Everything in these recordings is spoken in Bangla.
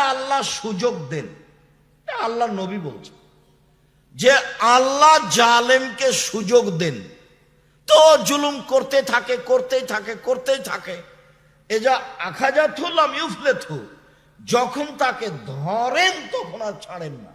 আল্লাহ সুযোগ দেন আল্লাহ নবী বলছে যে আল্লাহ জালেমকে সুযোগ দেন, তো জুলুম করতে থাকে, করতেই থাকে করতেই থাকে। এ যা আখাজাথুলাম ইউফলেথু যখন তাকে ধরেন, তখন আর ছাড়েন না।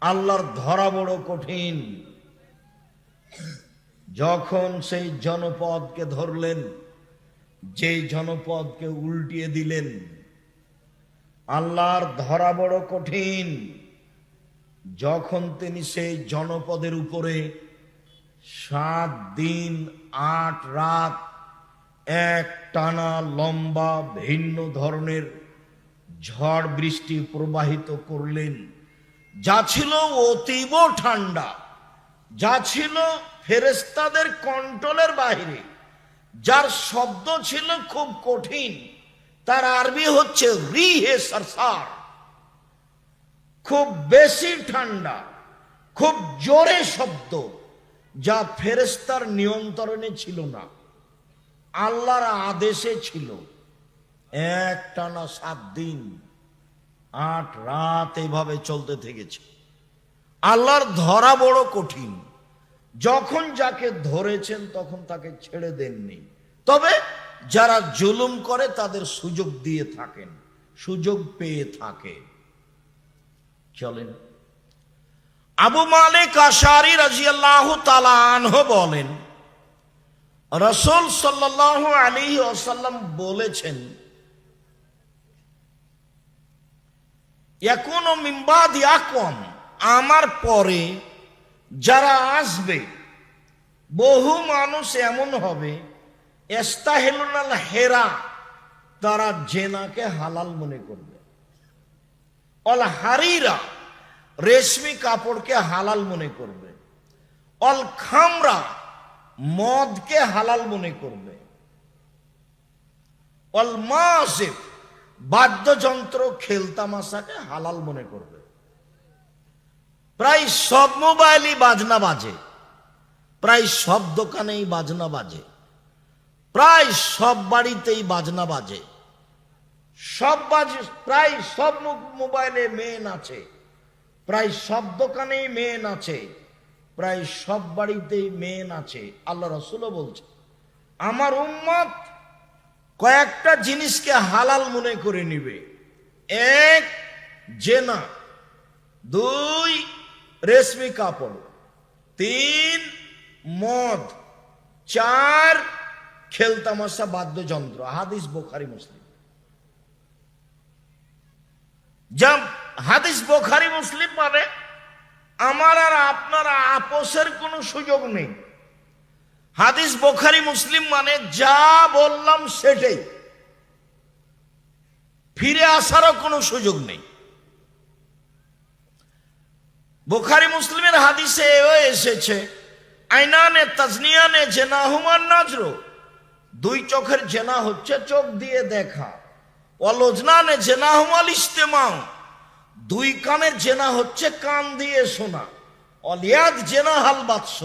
আল্লাহর ধরা বড় কঠিন। যখন সেই জনপদকে ধরলেন, যেই জনপদকে উল্টিয়ে দিলেন আল্লাহর ধরা বড় কঠিন। যখন তিনি সেই জনপদের উপরে সাত দিন, আট রাত, এক টানা লম্বা ভিন্ন ধরনের ঝড় বৃষ্টি প্রবাহিত করলেন, যা ছিল অতীব ঠান্ডা, যা ছিল ফেরেস্তাদের কন্ট্রোলের বাইরে, যার শব্দ ছিল খুব কঠিন। তার আরবি হচ্ছে রিহে সরসার। খুব বেশি ঠান্ডা, খুব জোরে শব্দ, যা ফেরেস্তার নিয়ন্ত্রণে ছিল না, আল্লাহর আদেশে ছিল। এক টানা সাত দিন, আট রাত এভাবে চলতে থেকেছে। আল্লাহর ধরা বড় কঠিন। যখন যাকে ধরেছেন তখন তাকে ছেড়ে দেননি। তবে যারা জুলুম করে তাদের সুযোগ দিয়ে থাকেন, সুযোগ পেয়ে থাকে। চলেন। আবু মালিক আশারি রাজিয়াল্লাহ তালানহ বলেন, রসুল সাল্লাহ আলী ওসাল্লাম বলেছেন এখনও মিম্বাদ ইয়াকম আমার পরে যারা আসবে, বহু মানুষ এমন হবে এস্তাহেলুনাল হেরা, তারা জেনাকে হালাল মনে করবে। অল হারিরা, রেশমি কাপড়কে হালাল মনে করবে। অল খামরা, মদকে হালাল মনে করবে। অল মাসিফ, বাদ্যযন্ত্র খেলতামাশাকে হালাল মনে করবে। প্রায় সব মোবাইলই বাজনা বাজে। প্রায় সব দোকানেই বাজনা বাজে। প্রায় সব বাড়িতেই বাজনা বাজে। সব বাজে, প্রায় সব মোবাইলে মেয়ে নাচে প্রায় সব দোকানেই মেয়ে নাচে প্রায় সব বাড়িতেই মেয়ে নাচে আল্লাহ রসুলও বলছে আমার উম্মত কয়েকটা জিনিসকে হালাল মনে করে নিবে। এক, জেনা। দুই, রেশমি কাপড়। তিন, মদ। চার খেলতামাশা বাদ্যযন্ত্র, হাদিস বোখারি, মুসলিম। যা হাদিস বোখারি, মুসলিম মানে আমার আর আপনার আপোষের কোনো সুযোগ নেই। হাদিস বোখারি, মুসলিম মানে যা বললাম সেটাই। ফিরে আসারও কোনো সুযোগ নেই। বোখারি, মুসলিমের হাদিসে এসেছে, আইনানে তাজনিয়ানে জেনা হুমান নাজরো দুই চোখের জেনা হচ্ছে চোখ দিয়ে দেখা। অলোজনানে জেনা হুমাল ইস্তেমাও দুই কানের জেনা হচ্ছে কান দিয়ে শোনা। অলিয়াদ জেনা হাল বাৎস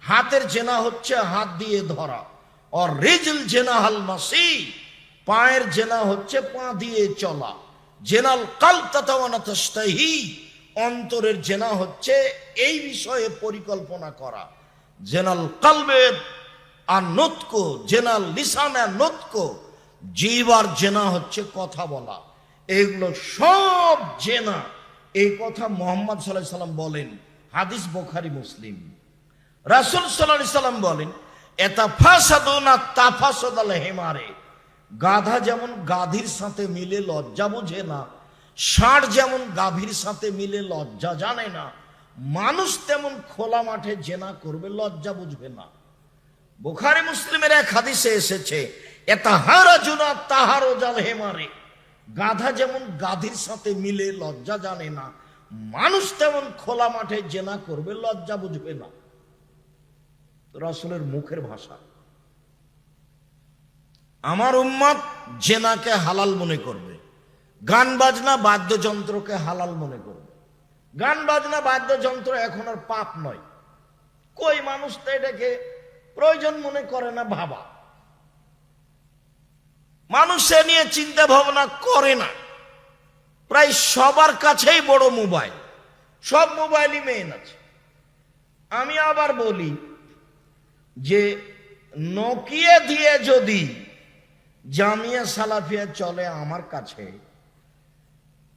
হাতের জেনা হচ্ছে হাত দিয়ে ধরা। আর রিজল জেনা হাল মাসি। পায়ের জেনা হচ্ছে পা দিয়ে চলা। জেনাল কাল তাতাওয়ানাতাস্তাহি অন্তরের জেনা হচ্ছে এই বিষয়ে পরিকল্পনা করা। জেনাল কালবের আর নতক জেনাল লিসানা নতক জীবার জেনা হচ্ছে কথা বলা। এগুলো সব জেনা। এই কথা মোহাম্মদ সাল্লাহ সাল্লাম বলেন, হাদিস বোখারি, মুসলিম। রাসুল সাল্লাহ সাল্লাম বলেন এটা ফাসাদো না তাফাসদ আল হেমারে। গাধা যেমন গাধীর সাথে মিলে, লজ্জা বোঝে না। ষাঁড় যেমন গাভীর সাথে মিলে, লজ্জা জানে না। মানুষ তেমন খোলা মাঠে জেনা করবে, লজ্জা বুঝবে না। বুখারি মুসলিমের এক হাদিসে এসেছে জুনা জাল গাধা যেমন গাধীর সাথে মিলে লজ্জা জানে না, মানুষ তেমন খোলা মাঠে জেনা করবে, লজ্জা বুঝবে না। রসুলের মুখের ভাষা, আমার উম্মত জেনাকে হালাল মনে করবে গান বাজনা বাদ্যযন্ত্রকে হালাল মনে করবে। গান বাজনা বাদ্যযন্ত্র এখন আর পাপ নয়। কই মানুষ তো এটাকে প্রয়োজন মনে করে না ভাবা। মানুষ নিয়ে চিন্তা ভাবনা করে না। প্রায় সবার কাছেই বড় মোবাইল। সব মোবাইলই মেন আছে। আমি আবার বলি যে নকিয়া দিয়ে যদি জামিয়া সালাফিয়া চলে আমার কাছে,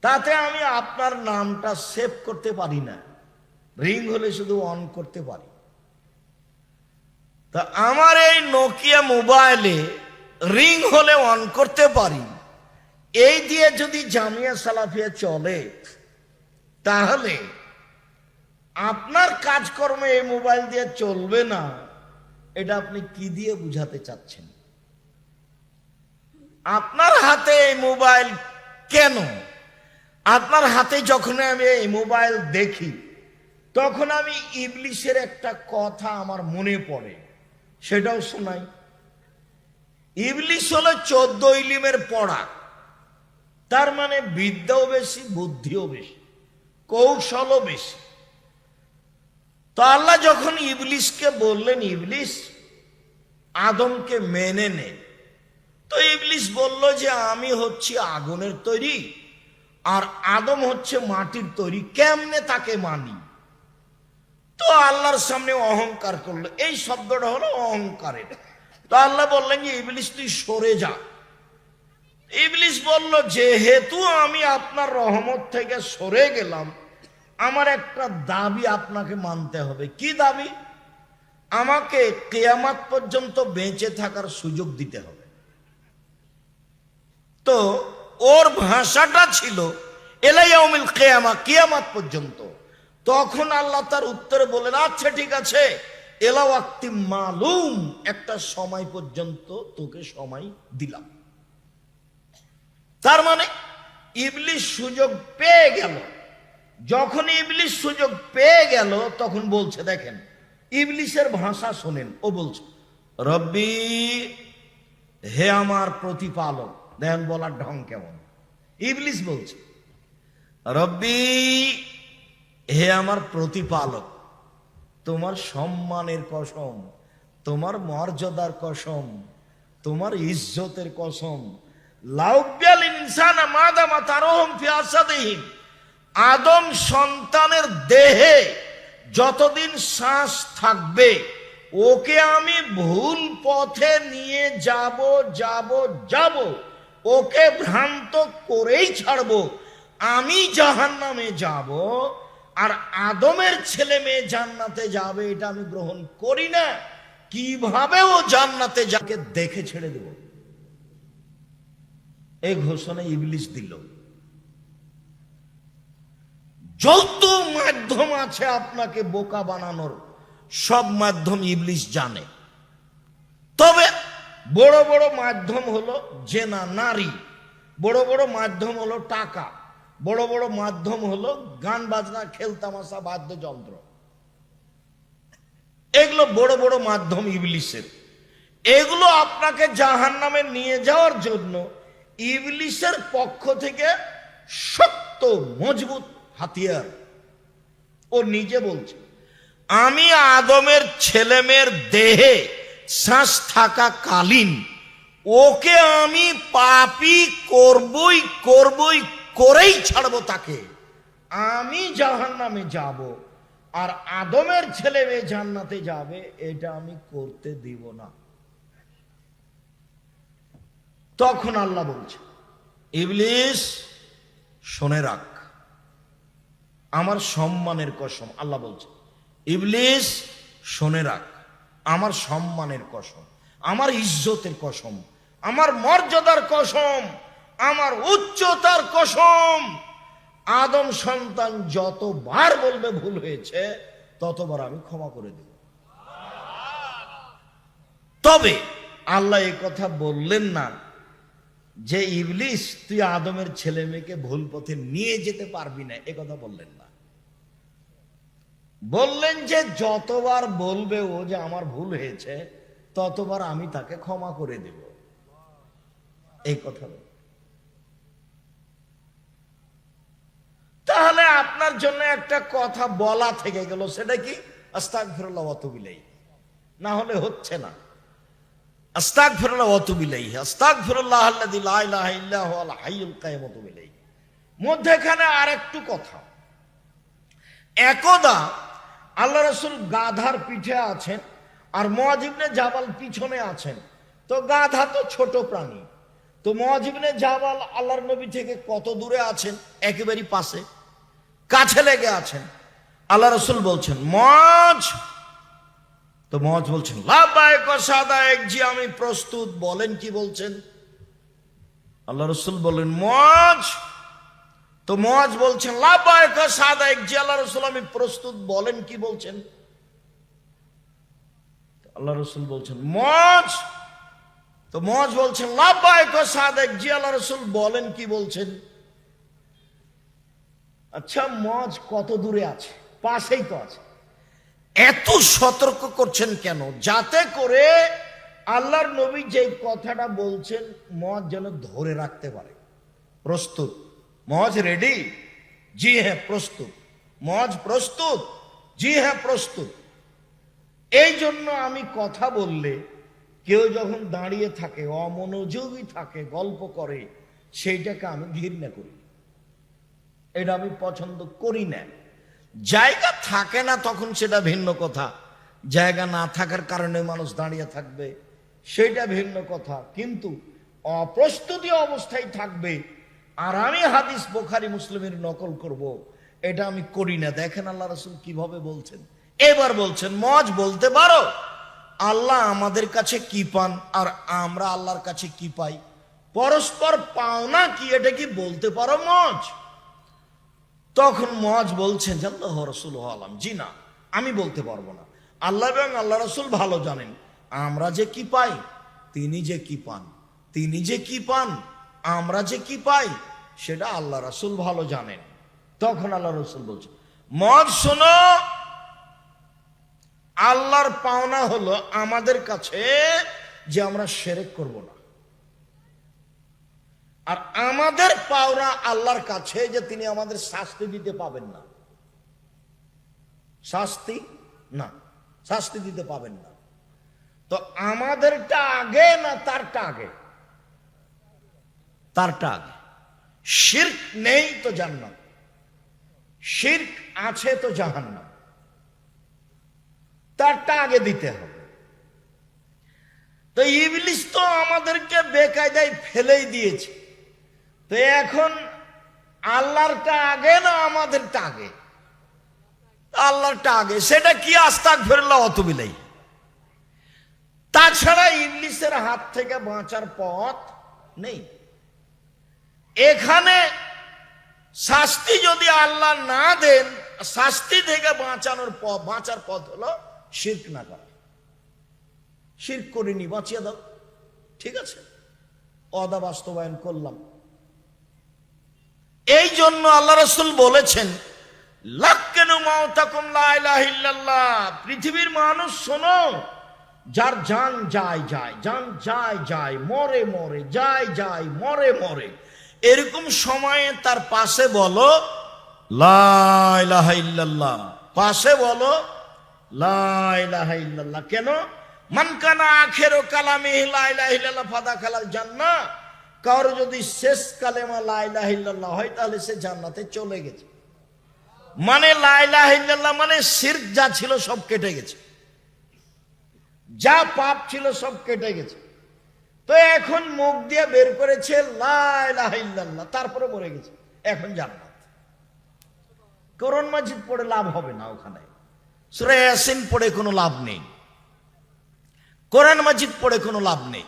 তাতে আমি আপনার নামটা সেভ করতে পারি না। রিং হলে শুধু অন করতে পারি। তা আমার এই নোকিয়া মোবাইলে রিং হলে অন করতে পারি। এই দিয়ে যদি জামিয়া সালাফিয়া চলে, তাহলে আপনার কাজকর্মে এই মোবাইল দিয়ে চলবে না, এটা আপনি কি দিয়ে বুঝাতে চাচ্ছেন? আপনার হাতে এই মোবাইল কেন? আপনার হাতে যখন আমি এই মোবাইল দেখি, তখন আমি ইবলিশের একটা কথা আমার মনে পড়ে। সেটাও শোনাই। ইবলিশ হলো চোদ্দ ইলিমের পড়া। তার মানে বিদ্যাও বেশি, বুদ্ধিও বেশি, কৌশলও বেশি। তো আল্লাহ যখন ইবলিশকে বললেন ইবলিশ আদমকে মেনে নে। তো ইবলিশ বলল যে, আমি হচ্ছি আগুনের তৈরি, আর আদম হচ্ছে মাটির তৈরি। কেমনে তাকে মানি? তো আল্লাহর সামনে অহংকার করল। এই শব্দটা হলো অহংকারের। তো আল্লাহ বললেন যে ইবলিশ তুই সরে যা। ইবলিশ বলল, যেহেতু আমি আপনার রহমত থেকে সরে গেলাম, আমার একটা দাবি আপনাকে মানতে হবে। কি দাবি? আমাকে কেয়ামাত পর্যন্ত বেঁচে থাকার সুযোগ দিতে হবে। তো ওর ভাষাটা ছিল, এলাইয়াউমিল কেয়ামা, কেয়ামাত পর্যন্ত। তখন আল্লাহ তার উত্তরে বলেন আচ্ছা ঠিক আছে। এলাও আকতি মালুম, একটা সময় পর্যন্ত তোকে সময় দিলাম। তার মানে ইবলিশ সুযোগ পেয়ে গেল। যখন ইবলিশ সুযোগ পেয়ে গেল, তখন বলছে, দেখেন ইবলিশের ভাষা শোনেন। ও বলছে, রব্বি, হে আমার প্রতিপালক দেখেন বলার ঢং কেমন? ইবলিশ বলছে, রব্বি হে আমার প্রতিপালক, তোমার সম্মানের কসম, তোমার মর্যাদার কসম, তোমার ইজ্জতের কসম। লাউব্যাল ইনসান মাদামা তারহম আদম সন্তানের দেহে যতদিন শ্বাস থাকবে, ওকে আমি ভুল পথে নিয়ে যাব যাব যাব, ওকে ভ্রান্ত করেই ছাড়বো। আমি জাহান নামে যাব আর আদমের ছেলে মেয়ে জান্নাতে যাবে, এটা আমি গ্রহণ করি না। কীভাবে ও জান্নাতে যাকে দেখে ছেড়ে দেব। এই ঘোষণা ইবলিশ দিল। যত মাধ্যম আছে আপনাকে বোকা বানানোর, সব মাধ্যম ইবলিশ জানে। তবে বড় বড় মাধ্যম হলো জেনা, নারী। বড় বড় মাধ্যম হলো টাকা। বড় বড় মাধ্যম হলো গান, বাজনা খেলতামাশা বাদ্যযন্ত্র। এগুলো বড় বড় মাধ্যম ইবলিশের। এগুলো আপনাকে জাহান নামে নিয়ে যাওয়ার জন্য ইবলিশের পক্ষ থেকে শক্ত, মজবুত হাতিয়ার। ও নিজে বলছে, আমি আদমের ছেলেমেয়ের দেহে শ্বাস থাকা কালীন ওকে আমি পাপি করবই করবই করেই ছাড়বো তাকে। আমি জাহান নামে যাব আর আদমের ছেলে মেয়ে জান্নাতে যাবে এটা আমি করতে দিব না। তখন আল্লাহ বলছে ইবলিস শোনে রাখ আমার সম্মানের কসম আল্লাহ বলছে ইবলিস শোনে রাখ আমার সম্মানের কসম আমার ইজ্জতের কসম আমার মর্যাদার কসম। আমার উচ্চতার কসম। আদম সন্তান যতবার বলবে ভুল হয়েছে, ততবার আমি ক্ষমা করে দেব। তবে আল্লাহ এই কথা বললেন না যে ইবলিশ তুই আদমের ছেলে মেয়েকে ভুল পথে নিয়ে যেতে পারবি না। এ কথা বললেন না। বললেন যে, যতবার বলবে ও যে আমার ভুল হয়েছে, ততবার আমি তাকে ক্ষমা করে দেব। এই কথা বল তাহলে আপনার জন্য একটা কথা বলা থেকে গেল, সেটা কি? আস্তাক ফিরল্লাহ না হলে হচ্ছে না। মধ্যেখানে আরেকটু কথা। একদা আল্লাহ রসুল গাধার পিঠে আছেন আর মহাজিবনে জাবাল পিছনে আছেন। তো গাধা তো ছোট প্রাণী। তো মহাজিবনে জাবাল আল্লাহর নবী থেকে কত দূরে আছেন? একেবারেই পাশে। কাছে লেগে আছেন। আল্লাহ রসুল বলছেন, মজ। তো মজ বলছেন লাভবায়ক সাদায়ক। জি, আমি প্রস্তুত। বলেন কি বলছেন? আল্লাহ রসুল বলেন মজ। তো মজ বলছেন লাভবায়ক সাদায়ক। জি, আল্লাহ রসুল, আমি প্রস্তুত। বলেন কি বলছেন? আল্লাহ রসুল বলছেন, মজ। তো মজ বলছেন লাভবায়ক সাদায়ক। জি, আল্লাহ রসুল, বলেন কি বলছেন? আচ্ছা মজ কত দূরে আছে? পাশেই তো আছে। এত সতর্ক করছেন কেন? যাতে করে আল্লাহর নবী যে কথাটা বলছেন মজ যেন ধরে রাখতে পারে। প্রস্তুত। মজ রেডি জি হ্যাঁ প্রস্তুত। মজ প্রস্তুত? জি হ্যাঁ প্রস্তুত। এই জন্য আমি কথা বললে কেউ যখন দাঁড়িয়ে থাকে অমনোযোগী থাকে গল্প করে সেইটাকে আমি ঘৃণা করি। এটা আমি পছন্দ করি না। জায়গা থাকে না তখন সেটা ভিন্ন কথা। জায়গা না থাকার কারণে মানুষ দাঁড়িয়ে থাকবে, সেটা ভিন্ন কথা। কিন্তু অপ্রস্তুতি অবস্থায় থাকবে, আর আমি হাদিস বোখারি, মুসলিমের নকল করব। এটা আমি করি না। দেখেন আল্লাহ রসুল কীভাবে বলছেন। এবার বলছেন, মজ বলতে পারো, আল্লাহ আমাদের কাছে কি পান আর আমরা আল্লাহর কাছে কি পাই? পরস্পর পাওনা কি, এটা কি বলতে পারো মজ? তখন মজ বলছেন আল্লাহ রসুল আলাম। জি না, আমি বলতে পারব না। আল্লাহ এবং আল্লাহ রসুল ভালো জানেন। আমরা যে কি পাই, তিনি যে কি পান। তিনি যে কি পান, আমরা যে কি পাই, সেটা আল্লাহ রসুল ভালো জানেন। তখন আল্লাহ রসুল বলছেন মজ শোনো, আল্লাহর পাওনা হলো আমাদের কাছে যে আমরা সেরেক করব না। আর আমাদের পাওনা আল্লাহর কাছে যে তিনি আমাদের শাস্তি দিতে পাবেন না। শাস্তি? না, শাস্তি দিতে পাবেন না। তো আমাদেরটা আগে না তারটা আগে? তারটা আগে। শির্ক নেই তো জান্নাত। শির্ক আছে তো জাহান্নাম। তারটা আগে দিতে হবে। তো ইবলিস তো আমাদেরকে বেকায়দায় ফেলেই দিয়েছে। তো এখন আল্লাহরটা আগে না আমাদেরটা আগে আল্লাহরটা আগে সেটা কি আস্তাক ফেরলা অত বিলাই তাছাড়া ইংলিশের হাত থেকে বাঁচার পথ নেই। এখানে শাস্তি যদি আল্লাহ না দেন, শাস্তি থেকে বাঁচানোর পথ, বাঁচার পথ হলো শির্ক না করা। শির্ক করিনি বাঁচিয়ে দাও। ঠিক আছে? অদা বাস্তবায়ন করলাম। এই জন্য আল্লাহ রসুল বলেছেন পৃথিবীর মানুষ শোনো, যার জান যায় যায়, জান যায় যায়, মরে মরে, যায় যায়, মরে মরে। এরকম সময়ে তার পাশে বলো, লা ইলাহা পাশে বলো, লা ইলাহা ইল্লাল্লাহ। কেন? মানকানা আখেরো কালামি লা ইলাহা ইল্লাল্লাহ ফাদা খালাল জান্নাহ। কারও যদি শেষ কালেমা লাইলাহিল্লাহ হয়, তাহলে সে জান্নাতে চলে গেছে। মানে লাইলাহিল্লাহ মানে শির্ক যা ছিল সব কেটে গেছে। যা পাপ ছিল সব কেটে গেছে। তো এখন মুখ দিয়ে বের করেছে লাইলাহিল্লাহ তারপরে মরে গেছে। এখন জান্নাত। করন মাজিদ পড়ে লাভ হবে না ওখানে। সুরে পড়ে কোনো লাভ নেই। কোরআন মাজিদ পড়ে কোনো লাভ নেই।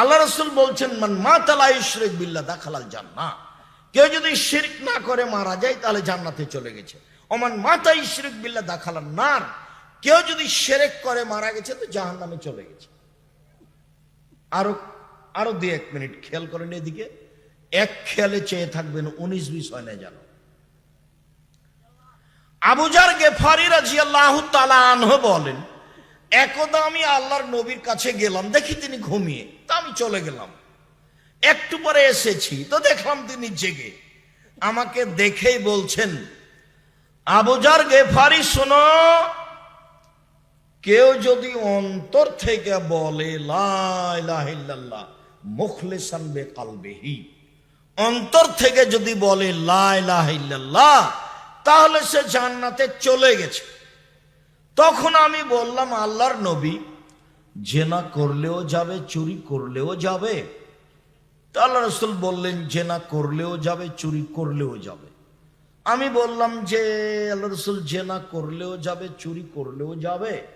আল্লাহ রসুল বলছেন, মান মা তালা ইশরেক বিল্লা দাখালাল জান্না কেউ যদি শিরক না করে, মারা যায়, তাহলে জান্নাতে চলে গেছে। অমান মাতা ইশরেক বিল্লা দাখালাল নার। কেউ যদি সেরেক করে, মারা গেছে, তো জাহান নামে চলে গেছে। আরও আরও দুই এক মিনিট খেয়াল করেন এদিকে। এক খেয়ালে চেয়ে থাকবেন, উনিশ বিশ হয় না জানো আবুজার গেফারি রাজি আল্লাহ তালা আনহ বলেন, একদা আমি আল্লাহর নবীর কাছে গেলাম, দেখি তিনি ঘুমিয়ে। আমি চলে গেলাম। একটু পরে এসেছি, তো দেখলাম তিনি জেগে। আমাকে দেখেই বলছেন আবুজার গেফারি শোনো, কেউ যদি অন্তর থেকে বলে বে কালবেহি অন্তর থেকে যদি বলে লাইলাহিল্লাহ তাহলে সে জান্নাতে চলে গেছে। তখন আমি বললাম, আল্লাহর নবী জেনা করলেও যাবে, চুরি করলেও যাবে। আল্লাহ রসুল বললেন, জেনা করলেও যাবে, চুরি করলেও যাবে। আমি বললাম যে, আল্লাহ রসুল জেনা করলেও যাবে, চুরি করলেও যাবে।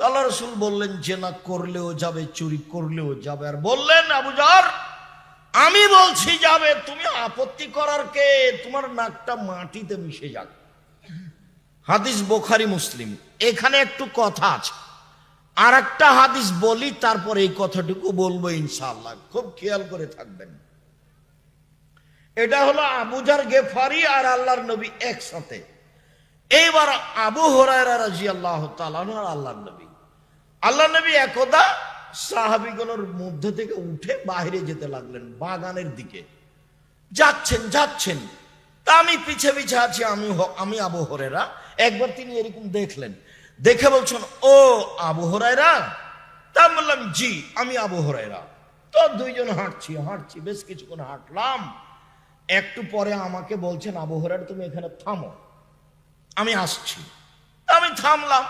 আল্লাহ রসুল বললেন, জেনা করলেও যাবে, চুরি করলেও যাবে। আর বললেন আবুজার আমি বলছি যাবে, তুমি আপত্তি করার কে? তোমার নাকটা মাটিতে মিশে যাক হাদিস বোখারি, মুসলিম। এখানে একটু কথা আছে। আর একটা হাদিস বলি, তারপর এই কথাটুকু বলব ইনশাআল্লাহ। খুব খেয়াল করে থাকবেন। এটা হলো আবুজার গেফারি আর আল্লাহর নবী একসাথে। এইবার আবু হরায়রা রাজি আল্লাহ তালান আর আল্লাহর নবী। আল্লাহ নবী একদা সাহাবিগুলোর মধ্যে থেকে উঠে বাইরে যেতে লাগলেন, বাগানের দিকে। যাচ্ছেন যাচ্ছেন। তা আমি পিছে পিছে আছি, আমি আমি আবু হরেরা একবার তিনি এরকম দেখলেন। দেখে বলছেন, ও আবু হরাইরা তা বললাম, জি, আমি আবু হরাইরা তো দুইজন হাঁটছি হাঁটছি, বেশ কিছুক্ষণ হাঁটলাম। একটু পরে আমাকে বলছেন, আবু তুমি এখানে থামো। আমি আসছি। আমি থামলাম,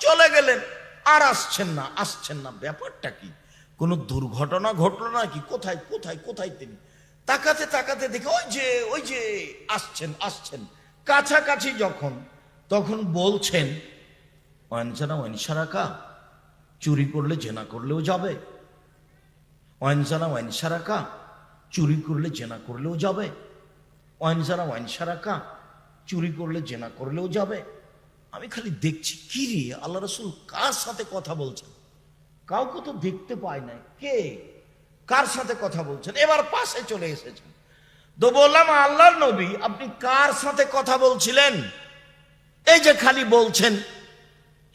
চলে গেলেন। আর আসছেন না আসছেন না। ব্যাপারটা কি? কোনো দুর্ঘটনা ঘটলো নাকি? কোথায় কোথায় কোথায় তিনি? তাকাতে তাকাতে দেখে ওই যে ওই যে, আসছেন আসছেন। কাছাকাছি যখন, তখন বলছেন ওয়ানসানা ওয়ানসারাকা চুরি করলে জেনা করলেও যাবে। ওয়ানসানা ওয়ানসারাকা চুরি করলে জেনা করলেও যাবে। ওয়ানসানা ওয়ানসারাকা চুরি করলে জেনা করলেও যাবে। আমি খালি দেখছি কি রে, আল্লাহ রসুল কার সাথে কথা বলছেন? কাউকে তো দেখতে পাই নাই। কে? কার সাথে কথা বলছেন? এবার পাশে চলে এসেছেন। তো বললাম, আল্লাহর নবী, আপনি কার সাথে কথা বলছিলেন? এই যে খালি বলছেন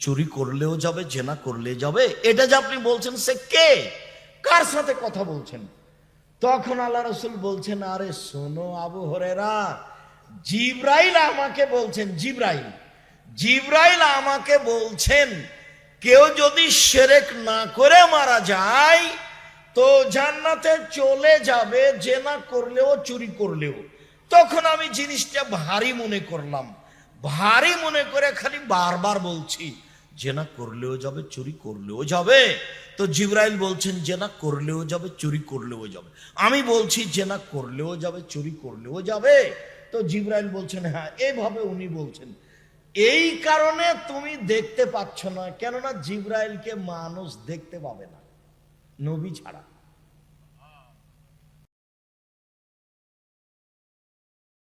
চুরি করলেও যাবে, জেনা করলে যাবে। এটা যে আপনি বলছেন, সে কে? কার সাথে কথা বলছেন? তখন আল্লাহ রসুল বলছেন, আরে শোনো আবু হরেরা জিব্রাইল আমাকে বলছেন, জিব্রাইল জিব্রাইল আমাকে বলছেন, কেউ যদি সেরেক না করে মারা যায়, তো জান্নাতে চলে যাবে, জেনা করলেও, চুরি করলেও। তখন আমি জিনিসটা ভারী মনে করলাম। ভারী মনে করে খালি বারবার বলছি। জেনা করলেও যাবে, চুরি করলেও যাবে। তো জিব্রাইল বলছেন, জেনা করলেও যাবে, চুরি করলেও যাবে। আমি বলছি, জেনা করলেও যাবে, চুরি করলেও যাবে। তো জিব্রাইল বলছেন হ্যাঁ এইভাবে উনি বলছেন। এই কারণে তুমি দেখতে পাচ্ছ না, কেননা জিব্রাইলকে মানুষ দেখতে পাবে না। নবী ছাড়া।